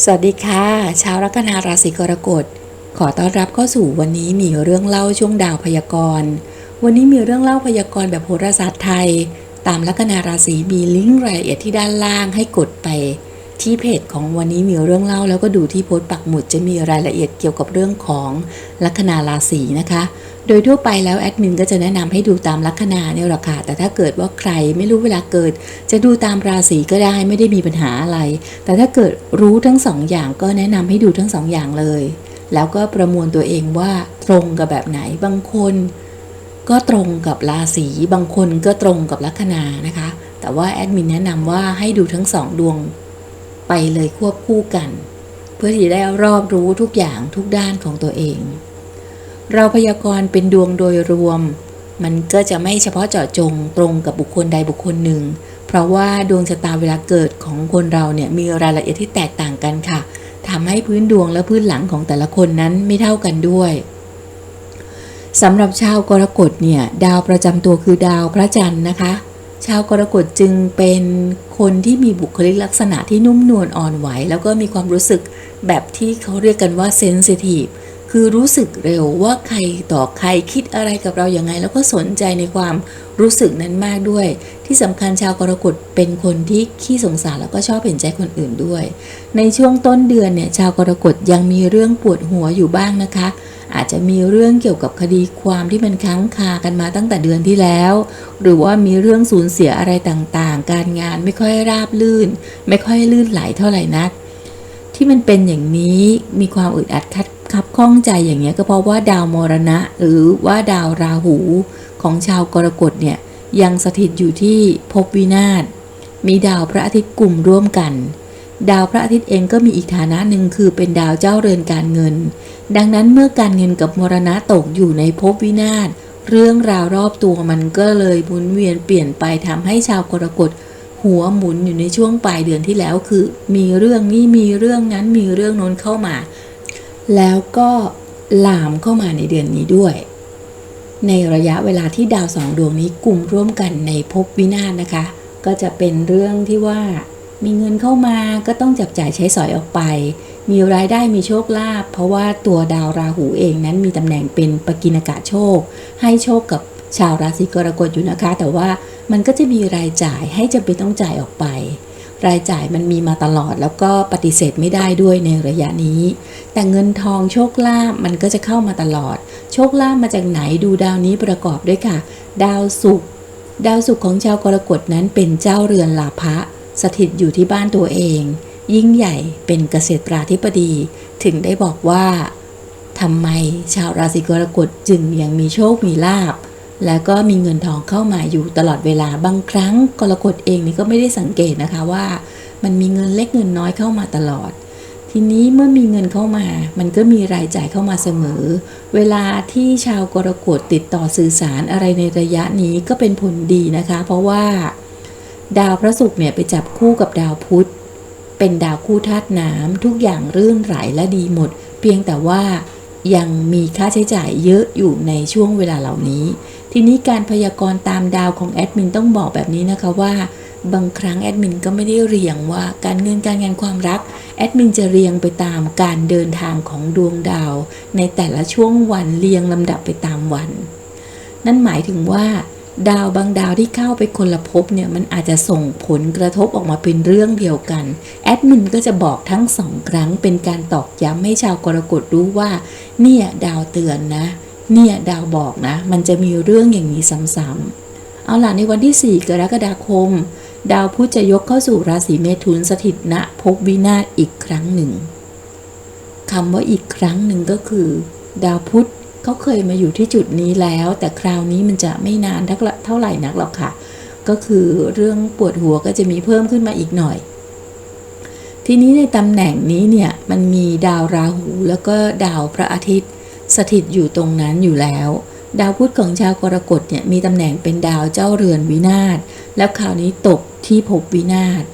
สวัสดีค่ะ ชาวลัคนาราศีกรกฎ ขอต้อนรับเข้าสู่วันนี้มีเรื่องเล่าช่วงดาวพยากรณ์ วันนี้มีเรื่องเล่าพยากรณ์แบบโหราศาสตร์ไทย ตามลัคนาราศีมีลิงก์รายละเอียดที่ด้านล่างให้กดไป ที่เพจของวันนี้มีเรื่องเล่าแล้วก็ดูที่โพสต์ปักหมุดจะมีรายละเอียดเกี่ยวกับเรื่องของลัคนาราศีนะคะ โดยทั่วไปแล้วแอดมินก็จะแนะนำให้ดูตามลัคนาเนี่ยแหละค่ะแต่ถ้าเกิดว่าใครไม่รู้เวลาเกิด จะดูตามราศีก็ได้ไม่ได้มีปัญหาอะไร แต่ถ้าเกิดรู้ทั้งสองอย่างก็แนะนำให้ดูทั้งสองอย่างเลย แล้วก็ประมวลตัวเองว่าตรงกับแบบไหนบางคน ก็ตรงกับราศีบางคนก็ตรงกับลัคนานะคะ แต่ว่าแอดมินแนะนำว่าให้ดูทั้งสองดวงไปเลยควบคู่กัน เพื่อที่ได้รอบรู้ทุกอย่างทุกด้านของตัวเอง เราพยากรณ์เป็นดวงโดยรวม มันก็จะไม่เฉพาะเจาะจงตรงกับบุคคลใดบุคคลหนึ่ง เพราะว่าดวงชะตาเวลาเกิดของคนเราเนี่ยมีรายละเอียดที่แตกต่างกันค่ะทำให้พื้นดวงและพื้นหลังของแต่ละคนนั้นไม่เท่ากันด้วยสำหรับชาวกรกฎเนี่ยดาวประจำตัวคือดาวพระจันทร์นะคะ ชาวกรกฎจึงเป็นคนที่มีบุคลิกลักษณะที่นุ่มนวลอ่อนไหว แล้วก็มีความรู้สึกแบบที่เขาเรียกกันว่าเซนซิทีฟ คือรู้สึกเร็วว่าใครต่อใครคิดอะไรกับเราอย่างไง แล้วก็สนใจในความรู้สึกนั้นมากด้วย ที่สำคัญชาวกรกฎเป็นคนที่ขี้สงสารแล้วก็ชอบเห็นใจคนอื่นด้วย ในช่วงต้นเดือนเนี่ยชาวกรกฎยังมีเรื่องปวดหัวอยู่บ้างนะคะ อาจจะมีเรื่องเกี่ยวกับคดีความที่มันค้างคากันมาตั้งแต่เดือนที่แล้ว หรือว่ามีเรื่องสูญเสียอะไรต่างๆ การงานไม่ค่อยราบลื่น ไม่ค่อยลื่นไหลเท่าไหร่นักที่มันเป็นอย่างนี้มีความอึดอัดคัด คับข้องใจอย่างเงี้ยก็เพราะว่าดาวมรณะ หรือว่าดาวราหูของชาวกรกฎเนี่ยยังสถิตอยู่ที่ภพวินาศมีดาวพระอาทิตย์กลุ่มร่วมกัน ดาวพระอาทิตย์เองก็มีอีกฐานะหนึ่งคือเป็นดาวเจ้าเรือนการเงิน ดังนั้นเมื่อการเงินกับมรณะตกอยู่ในภพวินาศเรื่องราวรอบตัวมันก็เลยหมุนเวียนเปลี่ยนไปทำให้ชาวกรกฎหัวหมุนอยู่ในช่วงปลายเดือนที่แล้วคือ มีเรื่องนี้มีเรื่องนั้นมีเรื่องโน้นเข้ามา แล้วก็ลามเข้ามาในเดือนนี้ด้วย ในระยะเวลาที่ดาวสองดวงนี้กลุ่มร่วมกันในภพวินาศนะคะ ก็จะเป็นเรื่องที่ว่ามีเงินเข้ามาก็ต้องจับจ่ายใช้สอยออกไป มีรายได้มีโชคลาภเพราะว่าตัวดาวราหูเองนั้นมีตำแหน่งเป็นปกินากาโชค ให้โชคกับชาวราศีกรกฎอยู่นะคะ แต่ว่ามันก็จะมีรายจ่ายให้จำเป็นต้องจ่ายออกไป รายจ่ายมันมีมาตลอดแล้วก็ปฏิเสธไม่ได้ด้วยในระยะนี้ แต่เงินทองโชคลาภมันก็จะเข้ามาตลอด โชคลาภมาจากไหนดูดาวนี้ประกอบด้วยค่ะ ดาวศุกร์ดาวศุกร์ของชาวกรกฎนั้นเป็นเจ้าเรือนลาภะสถิตอยู่ที่บ้านตัวเอง ยิ่งใหญ่เป็นเกษตราธิบดี ถึงได้บอกว่าทำไมชาวราศีกรกฎจึงยังมีโชคมีลาภ แล้วก็มีเงินทองเข้ามาอยู่ตลอดเวลาบางครั้งกรกฎเองนี่ก็ไม่ได้สังเกตนะคะว่า มันมีเงินเล็กเงินน้อยเข้ามาตลอด ทีนี้เมื่อมีเงินเข้ามา มันก็มีรายจ่ายเข้ามาเสมอ เวลาที่ชาวกรกฎติดต่อสื่อสารอะไรในระยะนี้ก็เป็นผลดีนะคะ เพราะว่า ดาวพระศุกร์เนี่ยไปจับคู่กับดาวพุธเป็นดาวคู่ธาตุน้ำทุกอย่างรื่นไหลและดีหมด เพียงแต่ว่ายังมีค่าใช้จ่ายเยอะอยู่ในช่วงเวลาเหล่านี้ ทีนี้การพยากรณ์ตามดาวของแอดมินต้องบอกแบบนี้นะคะว่าบางครั้งแอดมินก็ไม่ได้เรียงว่าการเงินการงานความรักแอดมินจะเรียงไปตามการเดินทางของดวงดาว ในแต่ละช่วงวันเรียงลำดับไปตามวัน นั่นหมายถึงว่า ดาวบางดาวที่เข้าไปคนละภพเนี่ยมันอาจจะส่งผลกระทบออกมาเป็นเรื่องเดียวกันแอดมินก็จะบอกทั้งสองครั้งเป็นการตอกย้ำให้ชาวกรกฎรู้ว่า เนี่ยดาวเตือนนะ เนี่ยดาวบอกนะ มันจะมีเรื่องอย่างนี้ซ้ำๆเอาล่ะในวันที่ 4 กรกฎาคม ดาวพุธจะยกเข้าสู่ราศีเมถุนสถิตณภพวินาศอีกครั้งหนึ่งคำว่าอีกครั้งหนึ่งก็คือ ดาวพุธเขาเคยมาอยู่ที่จุดนี้แล้ว แต่คราวนี้มันจะไม่นานเท่าไหร่นักหรอกค่ะ ก็คือเรื่องปวดหัวก็จะมีเพิ่มขึ้นมาอีกหน่อย ทีนี้ในตำแหน่งนี้เนี่ยมันมีดาวราหูแล้วก็ดาวพระอาทิตย์ สถิตอยู่ตรงนั้นอยู่แล้ว ดาวพุธของชาวกรกฎเนี่ยมีตำแหน่งเป็นดาวเจ้าเรือนวินาศแล้วคราวนี้ตกที่ภพวินาศ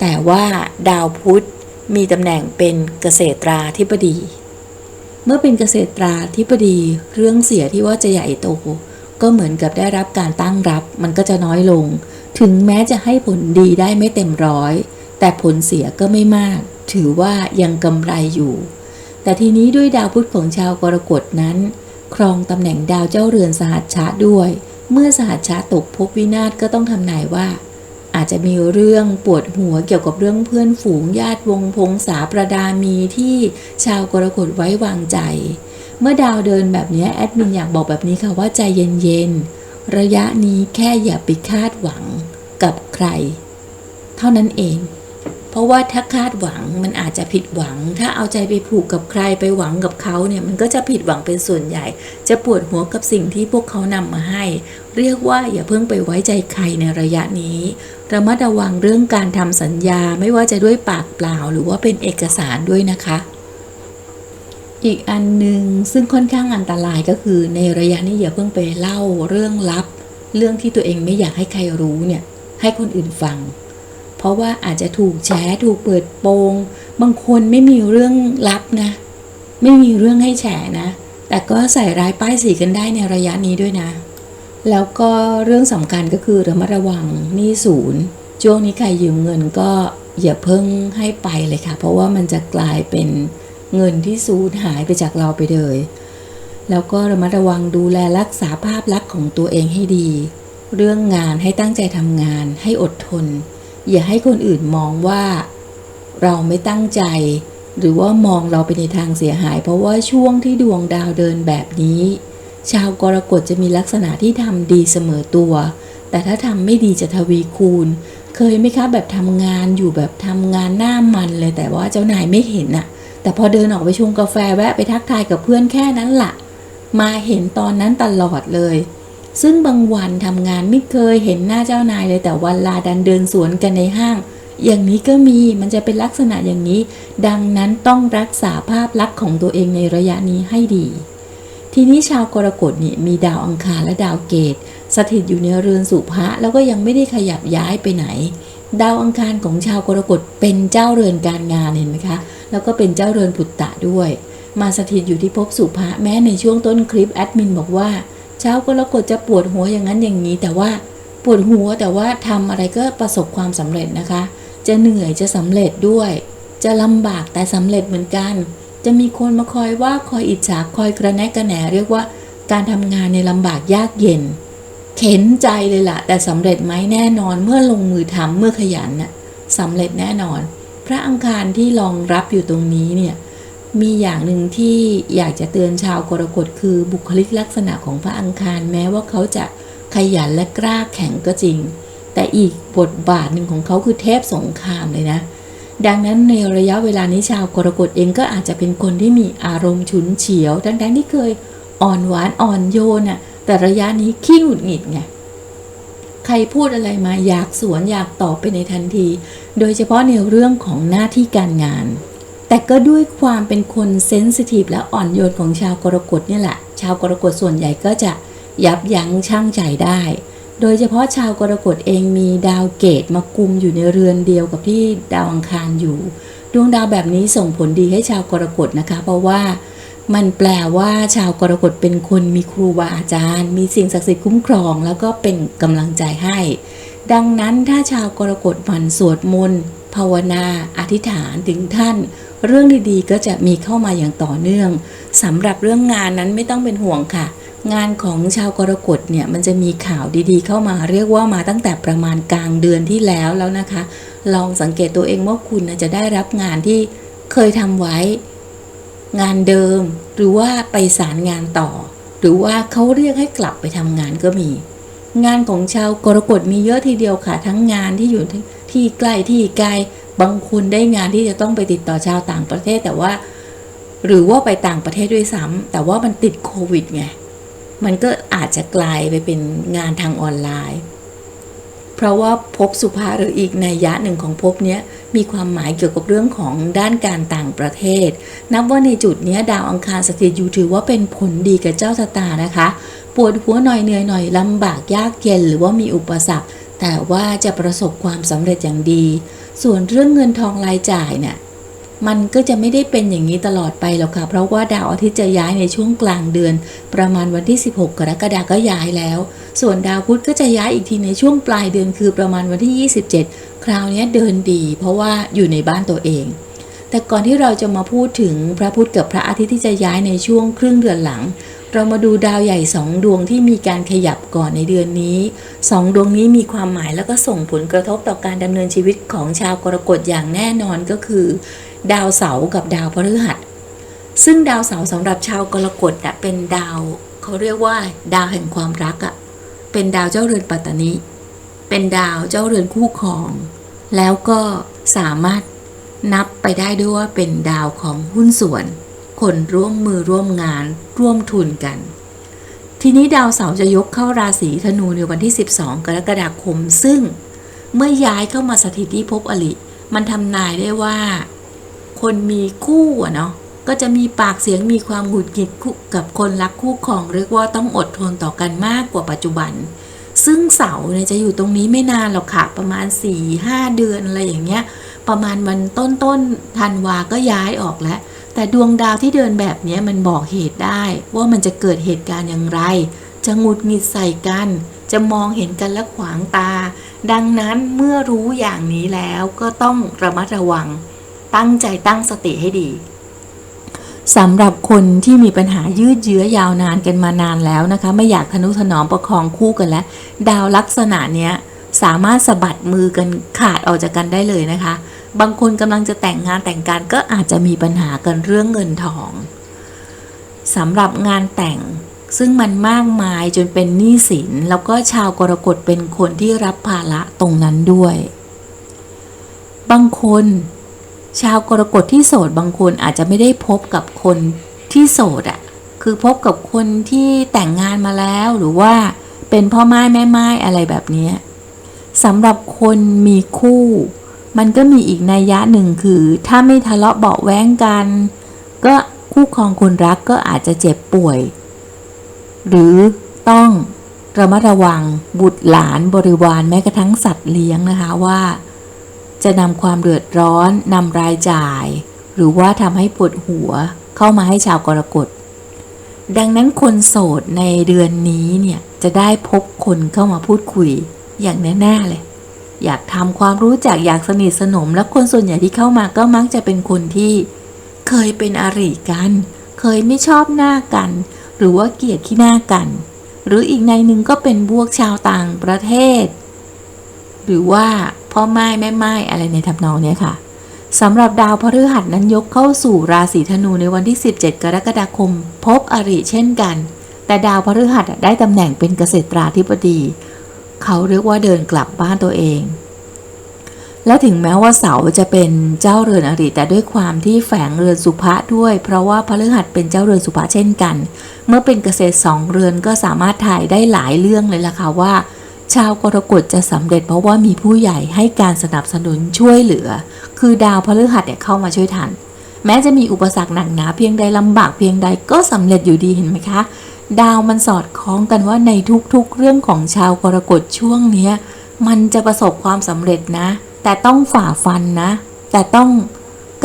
แต่ว่าดาวพุธมีตำแหน่งเป็นเกษตราธิบดี เมื่อเป็นเกษตราธิบดีเรื่องเสียที่ว่าจะใหญ่โตก็เหมือนกับได้รับการตั้งรับมันก็จะน้อยลง ถึงแม้จะให้ผลดีได้ไม่เต็มร้อย แต่ผลเสียก็ไม่มาก ถือว่ายังกำไรอยู่ แต่ทีนี้ด้วยดาวพุธของชาวกรกฎนั้น ครองตำแหน่งดาวเจ้าเรือนสหัชชะด้วย เมื่อสหัชชะตกภพวินาศก็ต้องทำนายว่า อาจจะมีเรื่องปวดหัวเกี่ยวกับเรื่องเพื่อนฝูงญาติวงพงษาประดามีที่ชาวกรกฎไว้วางใจ เมื่อดาวเดินแบบนี้แอดมินอยากบอกแบบนี้ค่ะว่าใจเย็นๆระยะนี้แค่อย่าไปคาดหวังกับใคร เท่านั้นเอง เพราะว่าถ้าคาดหวังมันอาจจะผิดหวัง ถ้าเอาใจไปผูกกับใครไปหวังกับเขาเนี่ยมันก็จะผิดหวังเป็นส่วนใหญ่ จะปวดหัวกับสิ่งที่พวกเขานำมาให้ เรียกว่าอย่าเพิ่งไปไว้ใจใครในระยะนี้ระมัดระวังเรื่องการทำสัญญาไม่ว่าจะด้วยปากเปล่า หรือว่าเป็นเอกสารด้วยนะคะอีกอันหนึ่งซึ่งค่อนข้างอันตรายก็คือในระยะนี้อย่าเพิ่งไปเล่าเรื่องลับ เรื่องที่ตัวเองไม่อยากให้ใครรู้เนี่ยให้คนอื่นฟัง ราะว่าอาจจะถูกแฉถูกเปิดโปง บางคนไม่มีเรื่องลับนะ ไม่มีเรื่องให้แฉนะ แต่ก็ใส่ร้ายป้ายสีกันได้ในระยะนี้ด้วยนะ แล้วก็เรื่องสำคัญก็คือระมัดระวังหนี้ศูนย์ช่วงนี้ใครยืมเงินก็อย่าเพิ่งให้ไปเลยค่ะ เพราะว่ามันจะกลายเป็นเงินที่สูญหายไปจากเราไปเลย แล้วก็ระมัดระวังดูแลรักษาภาพลักษณ์ของตัวเองให้ดี เรื่องงานให้ตั้งใจทำงานให้อดทน อย่าให้คนอื่นมองว่าเราไม่ตั้งใจ หรือว่ามองเราไปในทางเสียหาย เพราะว่าช่วงที่ดวงดาวเดินแบบนี้ ชาวกรกฎจะมีลักษณะที่ทำดีเสมอตัว แต่ถ้าทำไม่ดีจะทวีคูณ เคยไหมคะแบบทำงานอยู่แบบทำงานหน้ามันเลยแต่ว่าเจ้านายไม่เห็นน่ะแต่พอเดินออกไปชงกาแฟแวะไปทักทายกับเพื่อนแค่นั้นละ่ะ มาเห็นตอนนั้นตลอดเลย ซึ่งบางวันทำงานไม่เคยเห็นหน้าเจ้านายเลยแต่วันลาดันเดินสวนกันในห้าง อย่างนี้ก็มีมันจะเป็นลักษณะอย่างนี้ ดังนั้นต้องรักษาภาพลักษณ์ของตัวเองในระยะนี้ให้ดี ทีนี้ชาวกรกฎนี่มีดาวอังคารและดาวเกต สถิตอยู่ในเรือนสุภะแล้วก็ยังไม่ได้ขยับย้ายไปไหน ดาวอังคารของชาวกรกฎเป็นเจ้าเรือนการงานเห็นไหมคะ แล้วก็เป็นเจ้าเรือนปุตตะด้วย มาสถิตอยู่ที่ภพสุภะแม้ในช่วงต้นคลิปแอดมินบอกว่า เช้าวกรกฎจะปวดหัวอย่างนั้นอย่างนี้ แต่ว่าปวดหัวแต่ว่าทำอะไรก็ประสบความสำเร็จนะคะ จะเหนื่อยจะสำเร็จด้วย จะลำบากแต่สำเร็จเหมือนกัน จะมีคนมาคอยว่าคอยอิจฉาคอยกระแนะกระแหนเรียกว่าการทำงานในลำบากยากเย็น เข็นใจเลยล่ะ แต่สำเร็จไหมแน่นอนเมื่อลงมือทำเมื่อขยันน่ะสำเร็จแน่นอน พระอังคารที่รองรับอยู่ตรงนี้เนี่ย มีอย่างหนึ่งที่อยากจะเตือนชาวกรกฎคือบุคลิกลักษณะของพระอังคารแม้ว่าเขาจะขยันและกล้าแข็งก็จริง แต่อีกบทบาทหนึ่งของเขาคือเทพสงครามเลยนะ ดังนั้นในระยะเวลานี้ชาวกรกฎเองก็อาจจะเป็นคนที่มีอารมณ์ฉุนเฉียวทั้งๆที่เคยอ่อนหวานอ่อนโยนน่ะแต่ระยะนี้ขี้หงุดหงิดไงใครพูดอะไรมาอยากสวนอยากตอบไปในทันที โดยเฉพาะในเรื่องของหน้าที่การงาน แต่ก็ด้วยความเป็นคนเซนซิทีฟและอ่อนโยนของชาวกรกฎเนี่ยแหละ ชาวกรกฎส่วนใหญ่ก็จะยับยั้งชั่งใจได้ โดยเฉพาะชาวกรกฎเองมีดาวเกตมากุมอยู่ในเรือนเดียวกับที่ดาวอังคารอยู่ ดวงดาวแบบนี้ส่งผลดีให้ชาวกรกฎนะคะ เพราะว่ามันแปลว่าชาวกรกฎเป็นคนมีครูบาอาจารย์ มีสิ่งศักดิ์สิทธิ์คุ้มครอง แล้วก็เป็นกำลังใจให้ ดังนั้นถ้าชาวกรกฎหมั่นสวดมนต์ ภาวนาอธิษฐานถึงท่าน เรื่องดีๆ ก็จะมีเข้ามาอย่างต่อเนื่องสำหรับเรื่องงานนั้นไม่ต้องเป็นห่วงค่ะ งานของชาวกรกฎเนี่ยมันจะมีข่าวดีๆ เข้ามาเรียกว่ามาตั้งแต่ประมาณกลางเดือนที่แล้วแล้วนะคะ ลองสังเกตตัวเองว่าคุณจะได้รับงานที่เคยทำไว้ งานเดิม หรือว่าไปสารงานต่อ หรือว่าเขาเรียกให้กลับไปทำงานก็มีงานของชาวกรกฎมีเยอะทีเดียวค่ะ ทั้งงานที่อยู่ ที่ใกล้ที่ไกลบางคนได้งานที่จะต้องไปติดต่อชาวต่างประเทศแต่ว่า หรือว่าไปต่างประเทศด้วยซ้ำแต่ว่ามันติดโควิดไงมันก็อาจจะกลายไปเป็นงานทางออนไลน์ เพราะว่าภพสุภาหรืออีกนัยะหนึ่งของภพเนี้ยมีความหมายเกี่ยวกับเรื่องของด้านการต่างประเทศ นับว่าในจุดนี้ดาวอังคารสถิตอยู่ถือว่าเป็นผลดีกับเจ้าชะตานะคะ ปวดหัวหน่อยเหนื่อยหน่อยลำบากยากเย็นหรือว่ามีอุปสรรค แต่ว่าจะประสบความสำเร็จอย่างดี ส่วนเรื่องเงินทองรายจ่ายเนี่ยมันก็จะไม่ได้เป็นอย่างนี้ตลอดไปหรอกค่ะ เพราะว่าดาวอาทิตย์จะย้ายในช่วงกลางเดือน ประมาณวันที่ 16 กรกฎาคมก็ย้ายแล้ว ส่วนดาวพุธก็จะย้ายอีกทีในช่วงปลายเดือนคือประมาณวันที่ 27 คราวนี้เดินดี เพราะว่าอยู่ในบ้านตัวเอง แต่ก่อนที่เราจะมาพูดถึงพระพุธกับพระอาทิตย์ที่จะย้ายในช่วงครึ่งเดือนหลัง เรามาดูดาวใหญ่สองดวงที่มีการขยับก่อนในเดือนนี้สองดวงนี้มีความหมายแล้วก็ส่งผลกระทบต่อการดำเนินชีวิตของชาวกรกฎอย่างแน่นอนก็คือ ดาวเสาร์กับดาวพฤหัส ซึ่งดาวเสาร์สำหรับชาวกรกฎอะเป็นดาวเขาเรียกว่า ดาวแห่งความรักอะเป็นดาวเจ้าเรือนปัตตานิเป็นดาวเจ้าเรือนคู่ครอง แล้วก็สามารถนับไปได้ด้วยว่าเป็นดาวของหุ้นส่วน คนร่วมมือร่วมงาน ร่วมทุนกัน ทีนี้ดาวเสาร์จะยกเข้าราศีธนูในวันที่ 12 กรกฎาคม ซึ่งเมื่อย้ายเข้ามาสถิตที่ภพอลิมันทำนายได้ว่า คนมีคู่อะเนาะก็จะมีปากเสียงมีความหงุดหงิดคู่กับคนรักคู่ครองเรียกว่าต้องอดทนต่อกันมากกว่าปัจจุบัน ซึ่งเสาร์เนี่ยจะอยู่ตรงนี้ไม่นานหรอกค่ะ ประมาณ 4-5 เดือนอะไรอย่างเงี้ย ประมาณวันต้นต้นๆธันวาก็ย้ายออกแล้ว แต่ดวงดาวที่เดินแบบนี้มันบอกเหตุได้ว่ามันจะเกิดเหตุการณ์อย่างไร จะงุดหงิดใส่กัน จะมองเห็นกันและขวางตา ดังนั้นเมื่อรู้อย่างนี้แล้วก็ต้องระมัดระวัง ตั้งใจตั้งสติให้ดีสำหรับคนที่มีปัญหายืดเยื้อยาวนานกันมานานแล้วนะคะ ไม่อยากทนุถนอมประคองคู่กันแล้ว ดาวลักษณะเนี้ยสามารถสะบัดมือกันขาดออกจากกันได้เลยนะคะ บางคนกำลังจะแต่งงานแต่งการก็อาจจะมีปัญหากันเรื่องเงินทองสำหรับงานแต่งซึ่งมันมากมายจนเป็นหนี้สิน แล้วก็ชาวกรกฎเป็นคนที่รับภาระตรงนั้นด้วย บางคน ชาวกรกฎที่โสดบางคนอาจจะไม่ได้พบกับคนที่โสดอะ่ะคือพบกับคนที่แต่งงานมาแล้วหรือว่าเป็นพ่อไม้แม่ไม้อะไรแบบนี้สำหรับคนมีคู่ มันก็มีอีกนัยยะหนึ่งคือ ถ้าไม่ทะเลาะเบาแว้งกัน ก็คู่ครองคนรักก็อาจจะเจ็บป่วย หรือต้องระมัดระวังบุตรหลานบริวารแม้กระทั่งสัตว์เลี้ยงนะคะว่า จะนำความเดือดร้อนนำรายจ่าย หรือว่าทำให้ปวดหัวเข้ามาให้ชาวกรกฎดังนั้นคนโสดในเดือนนี้เนี่ย จะได้พบคนเข้ามาพูดคุยอย่างแน่ๆเลย อยากทำความรู้จักอยากสนิทสนม และคนส่วนใหญ่ที่เข้ามาก็มักจะเป็นคนที่ เคยเป็นอริกัน เคยไม่ชอบหน้ากัน หรือว่าเกลียดขี้หน้ากัน หรืออีกในหนึ่งก็เป็นพวกชาวต่างประเทศ หรือว่าพ่อไม้แม่ไม้อะไรในทำนองเนี้ยค่ะสำหรับดาวพฤหัสนั้นยกเข้าสู่ราศีธนูในวันที่ 17 กรกฎาคม พบอริเช่นกัน แต่ดาวพฤหัสได้ตำแหน่งเป็นเกษตราธิบดี เขาเรียกว่าเดินกลับบ้านตัวเอง และถึงแม้ว่าเสาจะเป็นเจ้าเรือนอริแต่ด้วยความที่แฝงเรือนสุภะด้วย เพราะว่าพฤหัสเป็นเจ้าเรือนสุภะเช่นกัน เมื่อเป็นเกษตรสองเรือนก็สามารถถ่ายได้หลายเรื่องเลยล่ะค่ะว่าชาวกรกฎจะสำเร็จเพราะว่ามีผู้ใหญ่ให้การสนับสนุนช่วยเหลือ คือดาวพฤหัสเนี่ยเข้ามาช่วยทัน แม้จะมีอุปสรรคหนักหนาเพียงใดลำบากเพียงใดก็สำเร็จอยู่ดีเห็นไหมคะ ดาวมันสอดคล้องกันว่าในทุกๆ เรื่องของชาวกรกฎช่วงเนี้มันจะประสบความสำเร็จนะ แต่ต้องฝ่าฟันนะ แต่ต้อง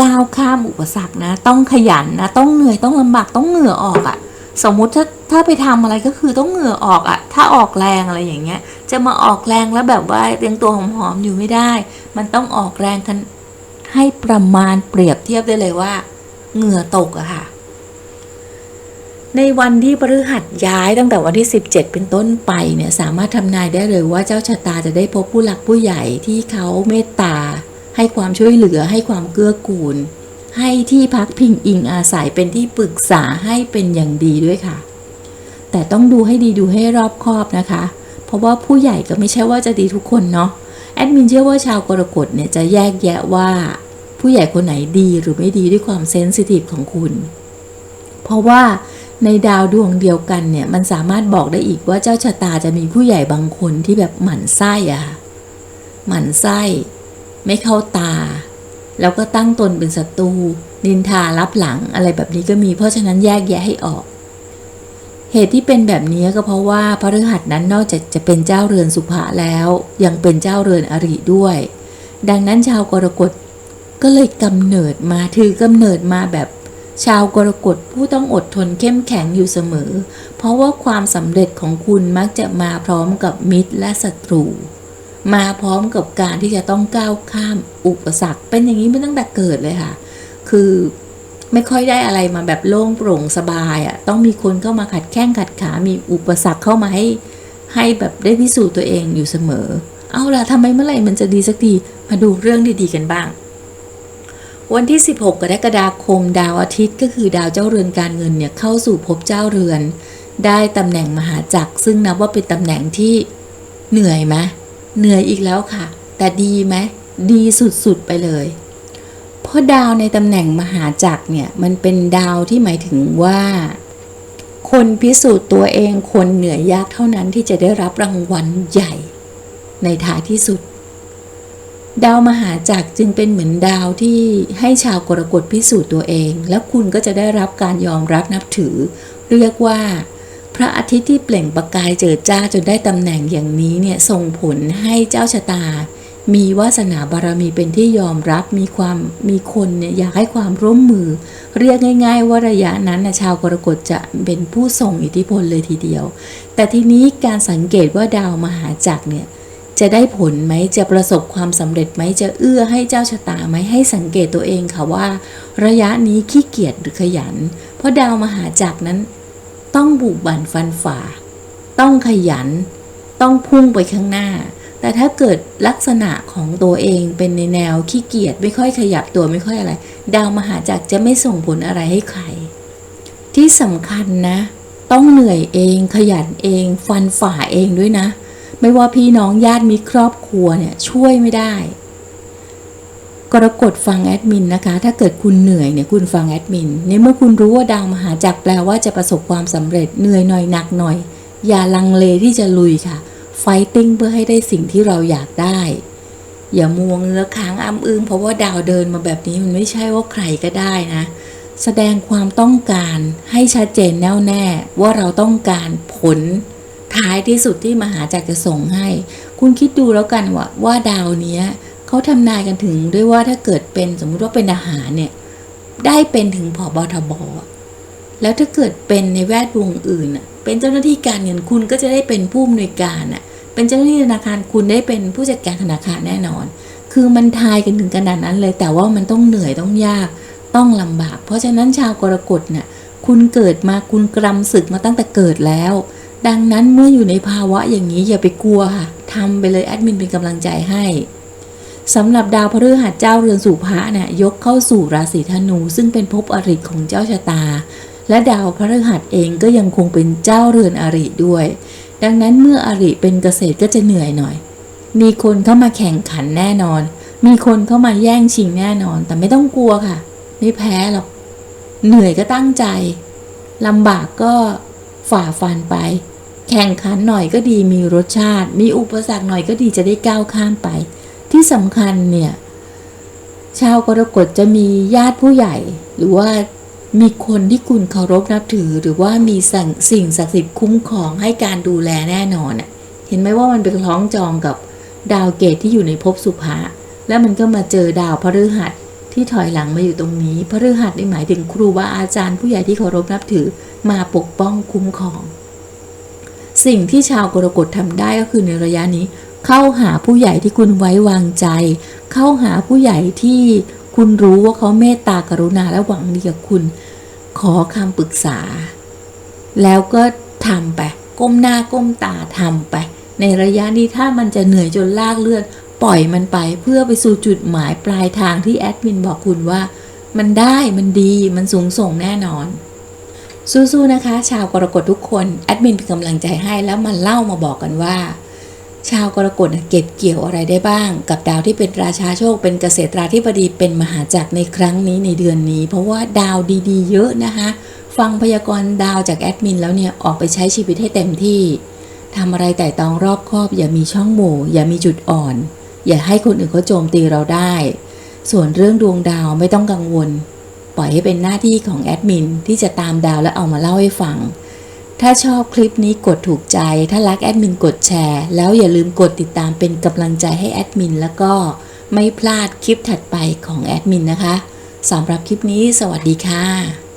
ก้าวข้ามอุปสรรคนะ ต้องขยันนะ ต้องเหนื่อยต้องลำบากต้องเหงื่อออกอะ่ะ สมมุติถ้าถ้าไปทำอะไรก็คือต้องเหงื่อออกอะ่ะ ถ้าออกแรงอะไรอย่างเงี้ย จะมาออกแรงแล้วแบบว่าเรียงตัวหอมๆอยู่ไม่ได้ มันต้องออกแรงกันให้ประมาณเปรียบเทียบได้เลยว่า เหงื่อตกอะค่ะ ในวันที่พฤหัสย้ายตั้งแต่วันที่ 17 เป็นต้นไปเนี่ยสามารถทำนายได้เลยว่าเจ้าชะตาจะได้พบผู้หลักผู้ใหญ่ที่เขาเมตตา ให้ความช่วยเหลือให้ความเกื้อกูล ให้ที่พักพิงอิงอาศัยเป็นที่ปรึกษาให้เป็นอย่างดีด้วยค่ะ แต่ต้องดูให้ดีดูให้รอบคอบนะคะ เพราะว่าผู้ใหญ่ก็ไม่ใช่ว่าจะดีทุกคนเนาะแอดมินเชื่อว่าชาวกรกฎเนี่ยจะแยกแยะว่า ผู้ใหญ่คนไหนดีหรือไม่ดีด้วยความเซนซิทีฟของคุณ เพราะว่า ในดาวดวงเดียวกันเนี่ยมันสามารถบอกได้อีกว่าเจ้าชะตาจะมีผู้ใหญ่บางคนที่แบบหมั่นไส้อะค่ะหมั่นไส้ ไม่เข้าตา แล้วก็ตั้งตนเป็นศัตรูนินทารับหลังอะไรแบบนี้ก็มีเพราะฉะนั้นแยกแยะให้ออก เหตุที่เป็นแบบนี้ก็เพราะว่าพระฤหัสนั้นนอกจากจะเป็นเจ้าเรือนสุภะแล้ว ยังเป็นเจ้าเรือนอริด้วย ดังนั้นชาวกรกฎก็เลยกำเนิดมาถือกำเนิดมาแบบ ชาวกรกฎผู้ต้องอดทนเข้มแข็งอยู่เสมอ เพราะว่าความสำเร็จของคุณมักจะมาพร้อมกับมิตรและศัตรู มาพร้อมกับการที่จะต้องก้าวข้ามอุปสรรค เป็นอย่างนี้มาตั้งแต่เกิดเลยค่ะ คือไม่ค่อยได้อะไรมาแบบโล่งโปร่งสบายอะ่ะ ต้องมีคนเข้ามาขัดแข้งขัดขา มีอุปสรรคเข้ามาให้ให้แบบได้พิสูจน์ตัวเองอยู่เสมอ เอาล่ะทำไมเมื่อไหร่มันจะดีสักที มาดูเรื่องดีๆกันบ้าง วันที่ 16 กรกฎาคม ดาวอาทิตย์ก็คือดาวเจ้าเรือนการเงินเนี่ยเข้าสู่ภพเจ้าเรือน ได้ตำแหน่งมหาจักร ซึ่งนับว่าเป็นตำแหน่งที่เหนื่อยไหมเหนื่อยอีกแล้วค่ะ แต่ดีไหมดีสุดๆไปเลย เพราะดาวในตำแหน่งมหาจักรเนี่ยมันเป็นดาวที่หมายถึงว่า คนพิสูจน์ตัวเองคนเหนื่อยยากเท่านั้นที่จะได้รับรางวัลใหญ่ ในท้ายที่สุด ดาวมหาจักรจึงเป็นเหมือนดาวที่ให้ชาวกรกฎพิสูจน์ตัวเอง แล้วคุณก็จะได้รับการยอมรับนับถือ เรียกว่า พระอาทิตย์ที่เปล่งประกายเจิดจ้าจนได้ตำแหน่งอย่างนี้เนี่ยส่งผลให้เจ้าชะตา มีวาสนาบารมีเป็นที่ยอมรับมีความมีคนเนี่ยอยากให้ความร่วมมือ เรียกง่าย ๆ ว่าระยะนั้นนะชาวกรกฎจะเป็นผู้ส่งอิทธิพลเลยทีเดียว แต่ทีนี้การสังเกตว่าดาวมหาจักรเนี่ย จะได้ผลไหมจะประสบความสำเร็จไหมจะเอื้อให้เจ้าชะตาไหมให้สังเกตตัวเองค่ะว่า ระยะนี้ขี้เกียจหรือขยัน เพราะดาวมหาจักรนั้น ต้องบุกบั่นฟันฝ่า ต้องขยัน ต้องพุ่งไปข้างหน้า แต่ถ้าเกิดลักษณะของตัวเองเป็นในแนวขี้เกียจไม่ค่อยขยับตัวไม่ค่อยอะไร ดาวมหาจักรจะไม่ส่งผลอะไรให้ใคร ที่สำคัญนะ ต้องเหนื่อยเองขยันเอง ฟันฝ่าเองด้วยนะ ไม่ว่าพี่น้องญาติมีครอบครัวเนี่ยช่วยไม่ได้ กรกฎฟังแอดมินนะคะ ถ้าเกิดคุณเหนื่อยเนี่ยคุณฟังแอดมินในเมื่อคุณรู้ว่าดาวมหาจักรแปลว่าจะประสบความสำเร็จเหนื่อยหน่อยหนักหน่อย อย่าลังเลที่จะลุยค่ะไฟติ้งเพื่อให้ได้สิ่งที่เราอยากได้ อย่ามัวเงื้อค้างอ้ำอึงเพราะว่าดาวเดินมาแบบนี้มันไม่ใช่ว่าใครก็ได้นะ แสดงความต้องการให้ชัดเจนแน่วแน่ว่าเราต้องการผล ท้ายที่สุดที่มหาจักรจะส่งให้ คุณคิดดูแล้วกันว่าว่าดาวเนี้ยเขาทำนายกันถึงด้วยว่าถ้าเกิดเป็นสมมุติว่าเป็นอาหารเนี่ยได้เป็นถึงผอบอทบแล้วถ้าเกิดเป็นในแวดวงอื่นเป็นเจ้าหน้าที่การเงินคุณก็จะได้เป็นผู้อำนวยการน่ะเป็นเจ้าหน้าที่ธนาคารคุณได้เป็นผู้จัดการธนาคารแน่นอน คือมันทายกันถึงขนาดนั้นเลย แต่ว่ามันต้องเหนื่อยต้องยากต้องลำบาก เพราะฉะนั้นชาวกรกฎน่ะคุณเกิดมาคุณกรำศึกมาตั้งแต่เกิดแล้ว ดังนั้นเมื่ออยู่ในภาวะอย่างนี้อย่าไปกลัวค่ะทำไปเลยแอดมินเป็นกำลังใจให้สำหรับดาวพฤหัสเจ้าเรือนสู่พระเนี่ยยกเข้าสู่ราศีธนู ซึ่งเป็นภพอริของเจ้าชะตา และดาวพฤหัสเองก็ยังคงเป็นเจ้าเรือนอริด้วย ดังนั้นเมื่ออริเป็นเกษตรก็จะเหนื่อยหน่อย มีคนเข้ามาแข่งขันแน่นอน มีคนเข้ามาแย่งชิงแน่นอน แต่ไม่ต้องกลัวค่ะ ไม่แพ้หรอก เหนื่อยก็ตั้งใจลำบากก็ ฝ่าฟันไป แข่งขันหน่อยก็ดีมีรสชาติ มีอุปสรรคหน่อยก็ดีจะได้ก้าวข้ามไป ที่สำคัญเนี่ยชาวกรกฎจะมีญาติผู้ใหญ่ หรือว่ามีคนที่คุณเคารพนับถือ หรือว่ามีสิ่งสิ่งศักดิ์สิทธิ์คุ้มครองให้การดูแลแน่นอนเห็นไหมว่ามันเป็นคล้องจองกับดาวเกตที่อยู่ในภพสุภะแล้วมันก็มาเจอดาวพฤหัสที่ถอยหลังมาอยู่ตรงนี้พฤหัสนี่หมายถึงครูบาอาจารย์ผู้ใหญ่ที่เคารพนับถือ มาปกป้องคุ้มครอง สิ่งที่ชาวกรกฎทำได้ก็คือในระยะนี้ เข้าหาผู้ใหญ่ที่คุณไว้วางใจ เข้าหาผู้ใหญ่ที่คุณรู้ว่าเขาเมตตากรุณาและหวังดีกับคุณ ขอคำปรึกษา แล้วก็ทำไป ก้มหน้าก้มตาทำไป ในระยะนี้ถ้ามันจะเหนื่อยจนลากเลือดปล่อยมันไปเพื่อไปสู่จุดหมายปลายทางที่แอดมินบอกคุณว่า มันได้มันดีมันสูงส่งแน่นอน สู้ๆนะคะ ชาวกรกฎทุกคนแอดมินเป็นกำลังใจให้แล้วมาเล่ามาบอกกันว่า ชาวกรกฎเก็บเกี่ยวอะไรได้บ้าง กับดาวที่เป็นราชาโชค เป็นเกษตราธิบดีเป็นมหาจักรในครั้งนี้ในเดือนนี้ เพราะว่าดาวดีๆ เยอะนะคะ ฟังพยากรณ์ดาวจากแอดมินแล้วเนี่ยออกไปใช้ชีวิตให้เต็มที่ทำอะไรแต่ตองรอบคอบ อย่ามีช่องโหว่อย่ามีจุดอ่อน อย่าให้คนอื่นเขาโจมตีเราได้ ส่วนเรื่องดวงดาวไม่ต้องกังวล ปล่อยให้เป็นหน้าที่ของแอดมินที่จะตามดาวและเอามาเล่าให้ฟัง ถ้าชอบคลิปนี้กดถูกใจ ถ้ารักแอดมินกดแชร์ แล้วอย่าลืมกดติดตามเป็นกำลังใจให้แอดมินแล้วก็ไม่พลาดคลิปถัดไปของแอดมินนะคะสำหรับคลิปนี้สวัสดีค่ะ